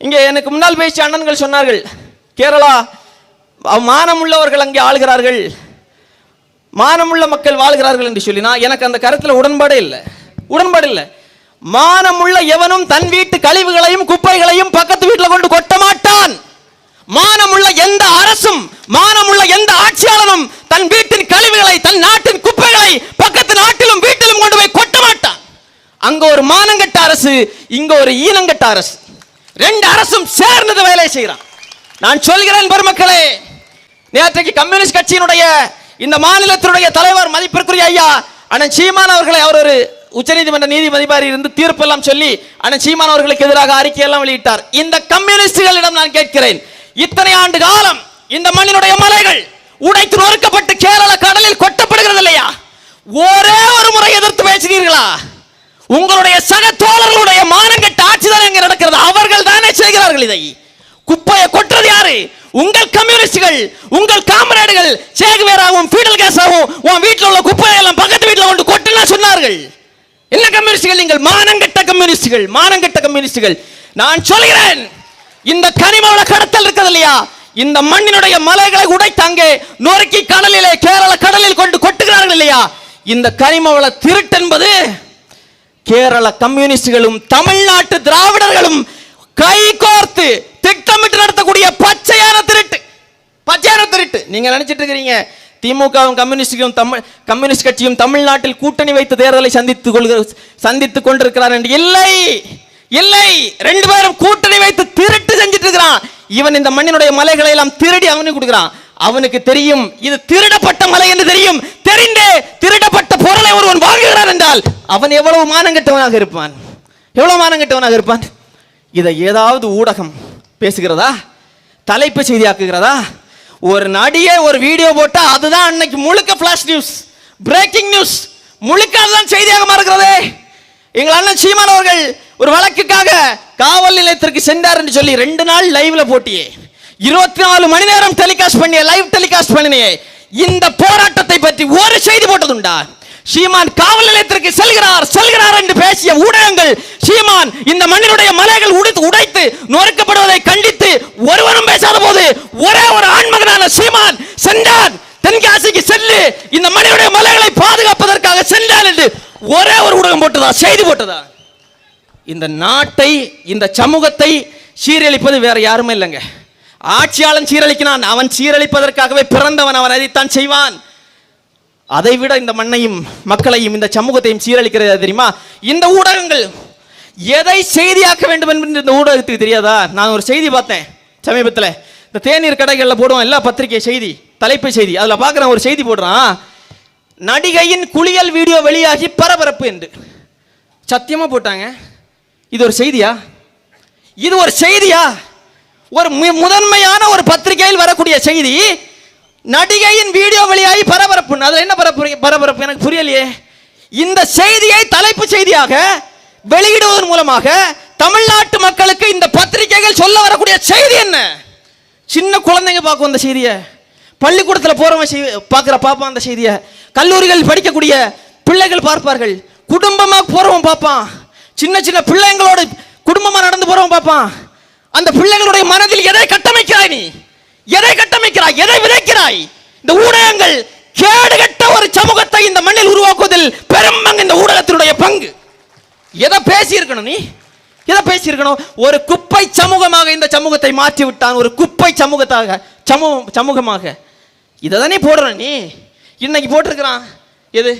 இங்கே எனக்கு முன்னால் பேசிய அண்ணன்கள் சொன்னார்கள் கேரளா மானமுள்ளவர்கள் அங்கே ஆளுகிறார்கள். மானமுள்ள மக்கள் வாழ்கிறார்கள் என்று சொல்லி. நான் எனக்கு அந்த கருத்தில் உடன்பாடே இல்லை. உடன்பாடு இல்லை. மானமுள்ள எவனும் தன் வீட்டு கழிவுகளையும் குப்பைகளையும் பக்கத்து வீட்டில் கொண்டு கொட்ட மாட்டான். மானமுள்ள எந்த அரசும் மானமுள்ள எந்த ஆட்சியாளனும் தன் வீட்டின் கழிவுகளை தன் நாட்டின் குப்பைகளை பக்கத்து நாட்டிலும் வீட்டிலும் கொண்டு போய் கொட்ட மாட்டான். அங்க ஒரு மானங்கட்ட அரசு இங்க ஒரு ஈனங்கட்ட அரசு. ரெண்டு அரசும் சேர்ந்தது வேலை செய்கிறான். நான் சொல்கிறேன் பெருமக்களே நேற்றைக்கு கம்யூனிஸ்ட் கட்சியினுடைய இந்த மாநிலத்தினுடைய தலைவர் மதிப்பிற்குரிய ஐயா அண்ணன் சீமான் அவர்களை அவர் ஒரு உச்சநீதிமன்ற நீதிபதிபாரி இருந்து தீர்ப்பெல்லாம் சொல்லி அண்ணன் சீமான் அவர்களுக்கு எதிராக அறிக்கையெல்லாம் வெளியிட்டார். இந்த கம்யூனிஸ்டுகளிடம் நான் கேட்கிறேன் இத்தனை ஆண்டு காலம் இந்த மண்ணினுடைய மலைகள் உடைத்து நொறுக்கப்பட்டு கேரள கடலில் கொட்டப்படுகிறது இல்லையா ஒரே ஒரு முறை எதிர்த்து பேசினீர்களா? உங்களுடைய சக தோழர்களுடைய மானங்கட்ட ஆட்சிதான் இங்க நடக்கிறது? அவர்கள் தானே செய்கிறார்கள் இதை. குப்பையை கொட்டுறது யாரு? உங்கள் கம்யூனிஸ்டுகள் உங்கள் காமரேடுகள் சேகுவேராகவும் ஃபீடல் கேஸாகவும் உன் வீட்டில் உள்ள குப்பையை எல்லாம் பக்கத்து வீட்டில் கொண்டு கொட்டுலாம் சொன்னார்கள். என்ன கம்யூனிஸ்டுகள் நீங்கள்? மானங்கெட்ட கம்யூனிஸ்டுகள் மானங்கட்ட கம்யூனிஸ்டுகள். நான் சொல்கிறேன் இந்த கனிமவள கடத்தல் இருக்குது இல்லையா? இந்த மண்ணினுடைய மலைகளை உடைத்து அங்கே நொறுக்கி கடலிலே கேரள கடலில் கொண்டு கொட்டுகிறார்கள் இல்லையா? இந்த கனிமவள திருட்டென்பது கேரள கம்யூனிஸ்டுகளும் தமிழ்நாட்டு திராவிடர்களும் கை கோர்த்து திட்டமிட்டு நடத்தக்கூடிய பச்சையான திருட்டு. பச்சையான திருட்டு. நீங்க நினைச்சிட்டு இருக்கிறீங்க. திமுகவும் கம்யூனிஸ்டுகளும் தமிழ் கம்யூனிஸ்ட் கட்சியும் தமிழ்நாட்டில் கூட்டணி வைத்து தேர்தலை சந்தித்துக் கொள்கிற சந்தித்துக் கொண்டிருக்கிறார் என்று இல்லை. இல்லை. ரெண்டு பேரும் கூட்டணி வைத்து திருட்டு செஞ்சிட்டு இருக்கிறான். இவன் இந்த மண்ணினுடைய மலைகளை எல்லாம் திருடி அவனுக்கு கொடுக்குறான். அவனுக்கு தெரியும் இது திருடப்பட்ட மலை என்று தெரியும். தெரிந்தே திருடப்பட்ட பொருளை ஒருவன் வாங்குகிறான் என்றால் அவன் எவ்வளவு மானங்கட்டவனாக இருப்பான்? எவ்வளவு மானங்கட்டவனாக இருப்பான்? இதை ஏதாவது ஊடகம் பேசுகிறதா? தலைப்பு செய்தியாக்குகிறதா? ஒரு நடிகை ஒரு வீடியோ போட்டா அதுதான் அன்னைக்கு முழுக்க ஃபிளாஷ் நியூஸ் பிரேக்கிங் நியூஸ் முழுக்க அதுதான் செய்தியாக மாறுகிறதே. எங்கள் அண்ணன் சீமான் அவர்கள் ஒரு வழக்குக்காக காவல் நிலையத்திற்கு சென்றார் என்று சொல்லி ரெண்டு நாள் லைவ்ல போட்டியே. இருபத்தி நாலு மணி நேரம் டெலிகாஸ்ட் பண்ணிய லைவ் டெலிகாஸ்ட் பண்ணியே இந்த போராட்டத்தை பற்றி ஒரு செய்தி போட்டதுண்டா? சீமான் காவல் நிலையத்திற்கு செல்கிறார் செல்கிறார் என்று பேசிய ஊடகங்கள் சீமான் இந்த மண்ணினுடைய மலைகள் உடைத்து உடைத்து நொறுக்கப்படுவதை கண்டித்து ஒருவரும் பேசாத போது ஒரே ஒரு ஆண்மகனான சீமான் சென்றான். தென்காசிக்கு செல்லு இந்த மண்ணினுடைய மலைகளை பாதுகாப்பதற்காக சென்றான் என்று ஒரே ஒரு ஊடகம் போட்டதா? செய்தி போட்டதா? இந்த நாட்டை இந்த சமூகத்தை சீரழிப்பது வேற யாருமே இல்லைங்க. ஆட்சியாளன் சீரழிக்கிறான். அவன் சீரழிப்பதற்காகவே பிறந்தவன் அவன் அதைத்தான் செய்வான். அதை விட இந்த மண்ணையும் மக்களையும் இந்த சமூகத்தையும் சீரழிக்கிறது தெரியுமா? இந்த ஊடகங்கள் எதை செய்தியாக்க வேண்டும் என்று இந்த ஊடகத்துக்கு தெரியாதா? நான் ஒரு செய்தி பார்த்தேன் சமீபத்தில். இந்த தேநீர் கடைகளில் போடுவோம் எல்லா பத்திரிகை செய்தி தலைப்பு செய்தி. அதில் பார்க்குறேன் ஒரு செய்தி போடுறான். நடிகையின் குளியல் வீடியோ வெளியாகி பரபரப்பு என்று. சத்தியமாக போட்டாங்க. இது ஒரு செய்தியா? இது ஒரு செய்தியா? ஒரு மு- முதன்மையான ஒரு பத்திரிகையில் வரக்கூடிய செய்தி நடிகையின் வீடியோ வழியாகி பரபரப்பு. அதில் என்ன பரப்பு பரபரப்பு? எனக்கு புரியலையே. இந்த செய்தியை தலைப்பு செய்தியாக வெளியிடுவதன் மூலமாக தமிழ்நாட்டு மக்களுக்கு இந்த பத்திரிகைகள் சொல்ல வரக்கூடிய செய்தி என்ன? சின்ன குழந்தைங்க பார்க்கும் அந்த செய்தியை. பள்ளிக்கூடத்தில் போகிறவன் செய் பார்க்குற பார்ப்பான் அந்த செய்தியை. கல்லூரிகள் படிக்கக்கூடிய பிள்ளைகள் பார்ப்பார்கள். குடும்பமாக போகிறவன் பார்ப்பான். சின்ன சின்ன பிள்ளைங்களோட குடும்பமாக நடந்து போகிறவன் பார்ப்பான். அந்த பிள்ளைகளுடைய மனதில் எதை கட்டமைக்கிறாய் நீ? எதை கட்டமைக்கிறாய்? எதை விதைக்கிறாய்? இந்த ஊடகங்கள் கேடுகட்ட ஒரு சமூகத்தை இந்த மண்ணில் உருவாக்குவதில் பெரும் பங்கு இந்த ஊடகத்தினுடைய பங்கு. எதை பேசியிருக்கணும் நீ? எதை பேசியிருக்கணும்? ஒரு குப்பை சமூகமாக இந்த சமூகத்தை மாற்றி விட்டான் ஒரு குப்பை சமூகத்தாக சமூக சமூகமாக. இதை தானே போடுற நீ? இன்னைக்கு போட்டிருக்கிறான். எது?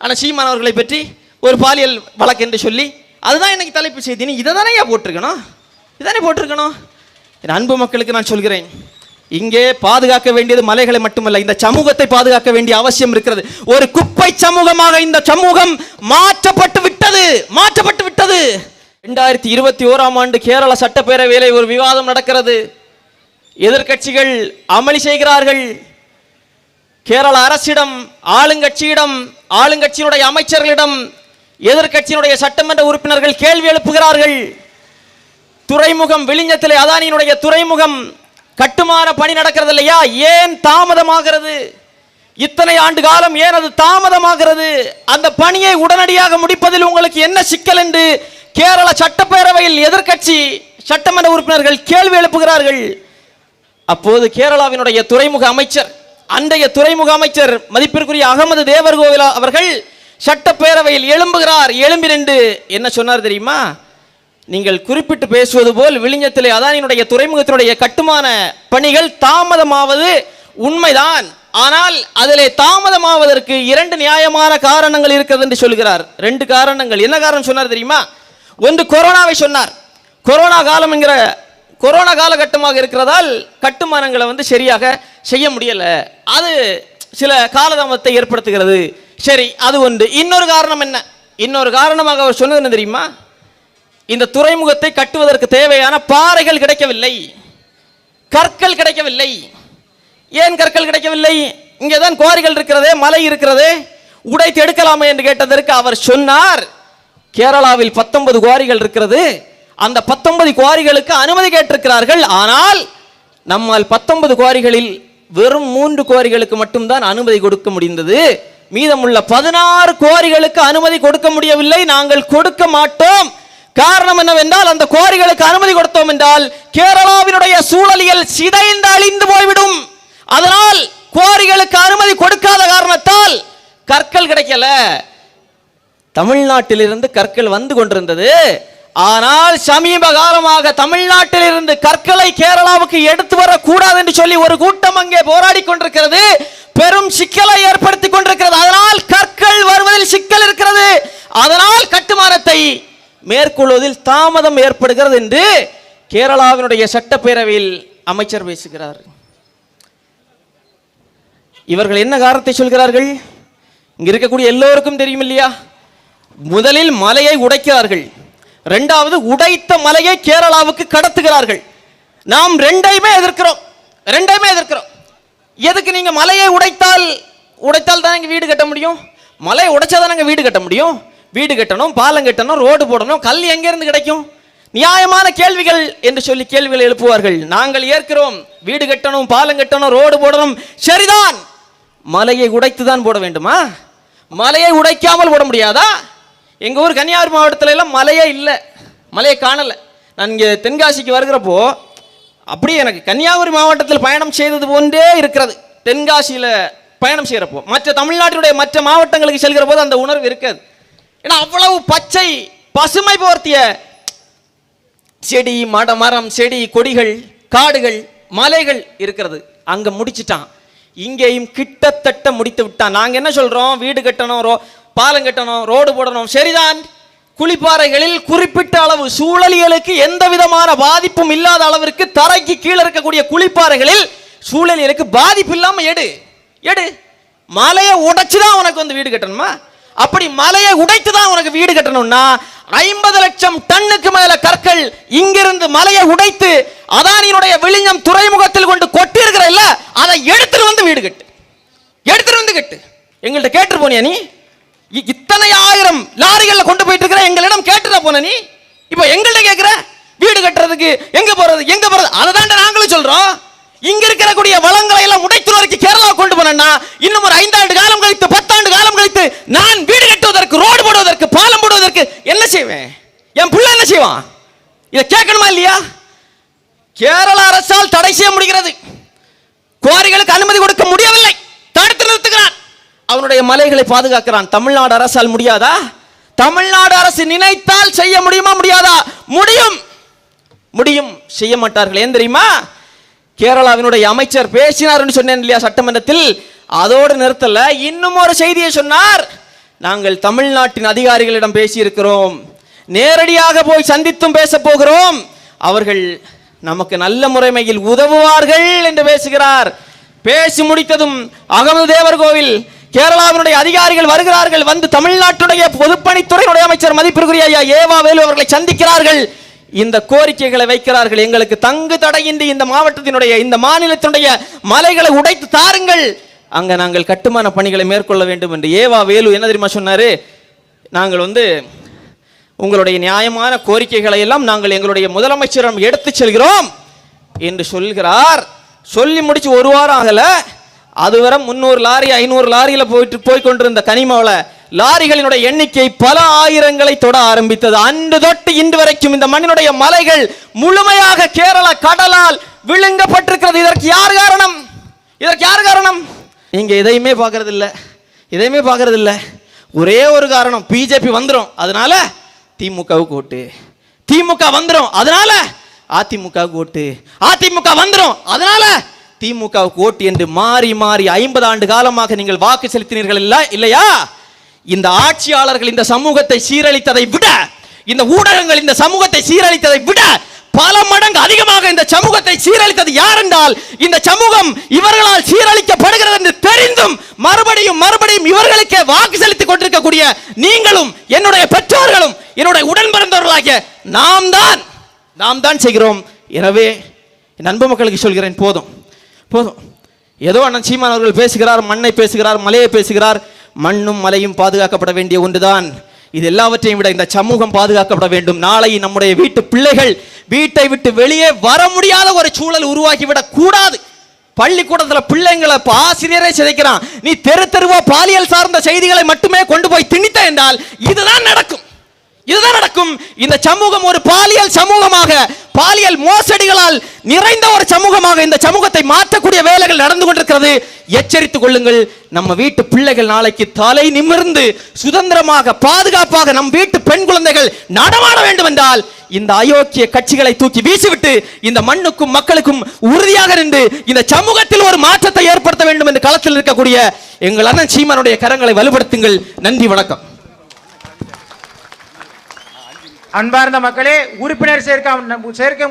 ஆனால் சீமான் அவர்களை பற்றி ஒரு பாலியல் வழக்கு என்று சொல்லி அதுதான் இன்னைக்கு தலைப்பு செய்தி. நீ இதை தானே போட்டிருக்கணும்? இதானே போட்டிருக்கணும்? என் அன்பு மக்களுக்கு நான் சொல்கிறேன் இங்கே பாதுகாக்க வேண்டியது மலைகளை மட்டுமல்ல இந்த சமூகத்தை பாதுகாக்க வேண்டிய அவசியம் இருக்கிறது. ஒரு குப்பை சமூகமாக இந்த சமூகம் மாற்றப்பட்டு விட்டது மாற்றப்பட்டு விட்டது. ரெண்டாயிரத்தி இருபத்தி ஓராம் ஆண்டு கேரள சட்டப்பேரவையிலே ஒரு விவாதம் நடக்கிறது. எதிர்க்கட்சிகள் அமளி செய்கிறார்கள். கேரள அரசிடம் ஆளுங்கட்சியிடம் ஆளுங்கட்சியினுடைய அமைச்சர்களிடம் எதிர்க்கட்சியினுடைய சட்டமன்ற உறுப்பினர்கள் கேள்வி எழுப்புகிறார்கள். துறைமுகம் விழிஞ்சத்தில் அதானியினுடைய துறைமுகம் கட்டுமான பணி நடக்கிறது இல்லையா ஏன் தாமதமாகிறது? இத்தனை ஆண்டு காலம் ஏன் அது தாமதமாகிறது? அந்த பணியை உடனடியாக முடிப்பதில் உங்களுக்கு என்ன சிக்கல் என்று கேரள சட்டப்பேரவையில் எதிர்க்கட்சி சட்டமன்ற உறுப்பினர்கள் கேள்வி எழுப்புகிறார்கள். அப்போது கேரளாவினுடைய துறைமுக அமைச்சர் அன்றைய துறைமுக அமைச்சர் மதிப்பிற்குரிய அகமது தேவர்கோவிலா அவர்கள் சட்டப்பேரவையில் எழும்புகிறார். எழும்பி நின்று என்ன சொன்னார் தெரியுமா? நீங்கள் குறிப்பிட்டு பேசுவது போல் விழிஞ்சத்திலே அதானியினுடைய துறைமுகத்தினுடைய கட்டுமான பணிகள் தாமதமாவது உண்மைதான். ஆனால் அதிலே தாமதமாவதற்கு இரண்டு நியாயமான காரணங்கள் இருக்கிறது என்று சொல்கிறார். ரெண்டு காரணங்கள். என்ன காரணம் சொன்னார் தெரியுமா? ஒன்று கொரோனாவை சொன்னார். கொரோனா காலம் என்கிற கொரோனா காலகட்டமாக இருக்கிறதால் கட்டுமானங்களை வந்து சரியாக செய்ய முடியலை. அது சில காலதாமத்தை ஏற்படுத்துகிறது. சரி அது ஒன்று. இன்னொரு காரணம் என்ன? இன்னொரு காரணமாக அவர் சொன்னது என்ன தெரியுமா? இந்த துறைமுகத்தை கட்டுவதற்கு தேவையான பாறைகள் கிடைக்கவில்லை. கற்கள் கிடைக்கவில்லை. ஏன் கற்கள் கிடைக்கவில்லை? இங்கே தான் குவாரிகள் இருக்கிறதே மலை இருக்கிறதே. உடைத்து எடுக்கலாமே என்று கேட்டதற்கு அவர் சொன்னார். கேரளாவில் பத்தொன்பது குவாரிகள் இருக்கிறது. அந்த பத்தொன்பது குவாரிகளுக்கு அனுமதி கேட்டிருக்கிறார்கள். ஆனால் நம்மால் பத்தொன்பது குவாரிகளில் வெறும் மூன்று குவாரிகளுக்கு மட்டும்தான் அனுமதி கொடுக்க முடிந்தது. மீதமுள்ள பதினாறு குவாரிகளுக்கு அனுமதி கொடுக்க முடியவில்லை. நாங்கள் கொடுக்க மாட்டோம். காரணம் என்னவென்றால் அந்த குவாரிகளுக்கு அனுமதி கொடுத்தோம் என்றால் கேரளாவினுடைய சூழலியல் சிதைந்து அழிந்து போய்விடும். அதனால் குவாரிகளுக்கு அனுமதி கொடுக்காத காரணத்தால் கற்கள் கிடைக்கல. தமிழ்நாட்டிலிருந்து கற்கள் வந்து கொண்டிருந்தது. ஆனால் சமீப காலமாக தமிழ்நாட்டிலிருந்து கற்களை கேரளாவுக்கு எடுத்து வரக்கூடாது என்று சொல்லி ஒரு கூட்டம் அங்கே போராடி கொண்டிருக்கிறது. பெரும் சிக்கலை ஏற்படுத்தி கொண்டிருக்கிறது. அதனால் கற்கள் வருவதில் சிக்கல் இருக்கிறது. அதனால் மேற்கொள்வதில் தாமதம் ஏற்படுகிறது என்று கேரளாவினுடைய சட்டப்பேரவையில் அமைச்சர் பேசுகிறார். இவர்கள் என்ன காரணத்தை சொல்கிறார்கள்? இங்க இருக்கக்கூடிய எல்லோருக்கும் தெரியும் இல்லையா முதலில் மலையை உடைக்கிறார்கள். ரெண்டாவது உடைத்த மலையை கேரளாவுக்கு கடத்துகிறார்கள். நாம் ரெண்டையுமே எதிர்க்கிறோம். ரெண்டையுமே எதிர்க்கிறோம். எதுக்கு நீங்க மலையை உடைத்தால் உடைத்தால் தான் வீடு கட்ட முடியும்? மலையை உடைச்சா தான் வீடு கட்ட முடியும்? வீடு கட்டணும் பாலம் கட்டணும் ரோடு போடணும் கல் எங்கேருந்து கிடைக்கும்? நியாயமான கேள்விகள் என்று சொல்லி கேள்விகள் எழுப்புவார்கள். நாங்கள் ஏற்கிறோம் வீடு கட்டணும் பாலம் கட்டணும் ரோடு போடணும். சரிதான். மலையை உடைத்து தான் போட வேண்டுமா? மலையை உடைக்காமல் போட முடியாதா? எங்கள் ஊர் கன்னியாகுமரி மாவட்டத்தில் எல்லாம் மலையே இல்லை. மலையை காணலை. நான் இங்கே தென்காசிக்கு வருகிறப்போ அப்படியே எனக்கு கன்னியாகுமரி மாவட்டத்தில் பயணம் செய்தது போன்றே இருக்கிறது. தென்காசியில் பயணம் செய்கிறப்போ மற்ற தமிழ்நாட்டினுடைய மற்ற மாவட்டங்களுக்கு செல்கிற போது அந்த உணர்வு இருக்காது. ஏன்னா அவ்வளவு பச்சை பசுமை போர்த்திய செடி மட மரம் செடி கொடிகள் காடுகள் மலைகள் இருக்கிறது. அங்க முடிச்சிட்டான். இங்கேயும் கிட்டத்தட்ட முடித்து விட்டான். நாங்க என்ன சொல்றோம்? வீடு கட்டணும் ரோ பாலம் கட்டணும் ரோடு போடணும். சரிதான். குளிப்பாறைகளில் குறிப்பிட்ட அளவு சூழலியலுக்கு எந்த விதமான பாதிப்பும் இல்லாத அளவிற்கு தரைக்கு கீழே இருக்கக்கூடிய குளிப்பாறைகளில் சூழலியலுக்கு பாதிப்பு இல்லாமல் எடு. எடு. மலையை உடைச்சு தான் உனக்கு வந்து வீடு கட்டணுமா? அப்படி மலையை உடைத்து தான் உனக்கு வீடு கட்டணும்னா ஐம்பது லட்சம் டன்னுக்கு மேல கற்கள் இங்கிருந்து மலையை உடைத்து அதானியினுடைய விழிஞ்சம் துறைமுகத்தில் கொண்டு கொட்டி இருக்கிற இல்ல அதை எடுத்துட்டு வந்து வீடு கட்டு. எடுத்துட்டு வந்து கட்டு. எங்கள்கிட்ட கேட்டு போனியா நீ? இத்தனை ஆயிரம் லாரிகள்ல கொண்டு போயிட்டு இருக்கிற எங்களிடம் கேட்டுட போன நீ? இப்போ எங்கள்கிட்ட கேட்கிற வீடு கட்டுறதுக்கு எங்க போறது எங்க போறது? அதை தாண்ட நாங்களும் சொல்றோம். இங்க இருக்கக்கூடிய வளங்களை எல்லாம் உடைத்து வரைக்கும் கேரளா கொண்டு போனா இன்னும் ஒரு ஐந்தாண்டு காலம் கழித்து பத்தாண்டு காலம் கழித்து நான் வீடு கட்டுவதற்கு ரோடு போடுவதற்கு பாலம் போடுவதற்கு என்ன செய்வேன்? என் புள்ள என்ன செய்வான்? இதை கேட்கணுமா இல்லையா? கேரள அரசால் தடை செய்ய முடிகிறது. குவாரிகளுக்கு அனுமதி கொடுக்க முடியவில்லை. தடுத்து நிறுத்துகிறான். அவனுடைய மலைகளை பாதுகாக்கிறான். தமிழ்நாடு அரசால் முடியாதா? தமிழ்நாடு அரசு நினைத்தால் செய்ய முடியுமா முடியாதா? முடியும். முடியும். செய்ய மாட்டார்கள். ஏன் தெரியுமா? கேரளாவினுடைய அமைச்சர் பேசினார்னு சொன்னேன் இல்லையா சட்டமன்றத்தில்? அதோடு நிறுத்தல. இன்னும் ஒரு செய்தியை சொன்னார். நாங்கள் தமிழ்நாட்டின் அதிகாரிகளிடம் பேசியிருக்கிறோம். நேரடியாக போய் சந்தித்தும் பேச போகிறோம். அவர்கள் நமக்கு நல்ல முறைமையில் உதவுவார்கள் என்று பேசுகிறார். பேசி முடித்ததும் அகமது தேவர் கோவில் கேரளாவினுடைய அதிகாரிகள் வருகிறார்கள். வந்து தமிழ்நாட்டுடைய பொதுப்பணித்துறையுடைய அமைச்சர் மதிப்பிற்குரிய ஐயா ஏவா வேலு அவர்களை சந்திக்கிறார்கள். இந்த கோரிக்கைகளை வைக்கிறார்கள். எங்களுக்கு தங்கு தடையின்றி இந்த மாவட்டத்தினுடைய இந்த மாநிலத்தினுடைய மலைகளை உடைத்து தாருங்கள். அங்க நாங்கள் கட்டுமான பணிகளை மேற்கொள்ள வேண்டும் என்று ஏவா வேலு என்ன தெரியுமா சொன்னாரு? நாங்கள் வந்து உங்களுடைய நியாயமான கோரிக்கைகளை எல்லாம் நாங்கள் எங்களுடைய முதலமைச்சரிடம் எடுத்து செல்கிறோம் என்று சொல்கிறார். சொல்லி முடிச்சு ஒரு வாரம் ஆகல. அதுவரை முந்நூறு லாரி ஐநூறு லாரியில போயிட்டு போய் கொண்டிருந்த கனிமாவில் லாரிகளினுடைய எண்ணிக்கை பல ஆயிரங்களை தொட ஆரம்பித்தது. அன்று தொட்டு இன்று வரைக்கும் இந்த மண்ணினுடைய மலைகள் முழுமையாக கேரள கடலால் விழுங்கப்பட்டிருக்கிறது. இதற்கு யார் காரணம்? இதற்கு யார் காரணம்? நீங்க எதையுமே பார்க்கறது இல்லை எதையுமே பார்க்கறது இல்லை ஒரே ஒரு காரணம். பிஜேபி வந்துடும் அதனால திமுகவுக்கு ஓட்டு. திமுக வந்துடும் அதனால அதிமுகவுக்கு ஓட்டு. அதிமுக வந்துடும் அதனால திமுகவுக்கு ஓட்டு என்று மாறி மாறி ஐம்பது ஆண்டு காலமாக நீங்கள் வாக்கு செலுத்தினீர்கள் இல்லையா? இந்த ஆட்சியாளர்கள் இந்த சமூகத்தை சீரழித்ததை விட இந்த ஊடகங்கள் இந்த சமூகத்தை சீரழித்ததை விட பல மடங்கு அதிகமாக இந்த சமூகத்தை சீரழித்தது யார் என்றால் இந்த சமூகம் இவர்களால் சீரழிக்கப்படுகிறது என்று தெரிந்தும் மறுபடியும் மறுபடியும் இவர்களுக்கே வாக்கு செலுத்திக் கொண்டிருக்கக்கூடிய நீங்களும் என்னுடைய பெற்றோர்களும் என்னுடைய உடன் பிறந்தவர்களாகிய நாம் தான் நாம் தான் செய்கிறோம். எனவே என் அன்பு மக்களுக்கு சொல்கிறேன் போதும் போதும். ஏதோ அண்ணன் சீமான் அவர்கள் பேசுகிறார் மண்ணை பேசுகிறார் மலையை பேசுகிறார் மண்ணும் மலையும் பாதுகாக்கப்பட வேண்டிய ஒன்றுதான். இது எல்லாவற்றையும் விட இந்த சமூகம் பாதுகாக்கப்பட வேண்டும். நாளை நம்முடைய வீட்டு பிள்ளைகள் வீட்டை விட்டு வெளியே வர முடியாத ஒரு சூழல் உருவாக்கிவிடக் கூடாது. பள்ளிக்கூடத்தில் பிள்ளைங்களை இப்போ ஆசிரியரே சிதைக்கிறான். நீ தெரு தெருவா பாலியல் சார்ந்த செய்திகளை மட்டுமே கொண்டு போய் திணித்த என்றால் இதுதான் நடக்கும். இதுதான் நடக்கும். இந்த சமூகம் ஒரு பாலியல் சமூகமாக பாலியல் மோசடிகளால் நிறைந்த ஒரு சமூகமாக இந்த சமூகத்தை மாற்றக்கூடிய வேலைகள் நடந்து கொண்டிருக்கிறது. எச்சரித்துக் கொள்ளுங்கள். நம்ம வீட்டு பிள்ளைகள் நாளைக்கு தலை நிமிர்ந்து சுதந்திரமாக பாதுகாப்பாக நம் வீட்டு பெண் குழந்தைகள் நடமாட வேண்டும் என்றால் இந்த அயோக்கிய கட்சிகளை தூக்கி வீசிவிட்டு இந்த மண்ணுக்கும் மக்களுக்கும் உறுதியாக நின்று இந்த சமூகத்தில் ஒரு மாற்றத்தை ஏற்படுத்த வேண்டும் என்று களத்தில் இருக்கக்கூடிய எங்கள் அண்ணன் சீமானுடைய கரங்களை வலுப்படுத்துங்கள். நன்றி வணக்கம். அன்பார்ந்த மக்களே உறுப்பினர் சேர்க்க சேர்க்க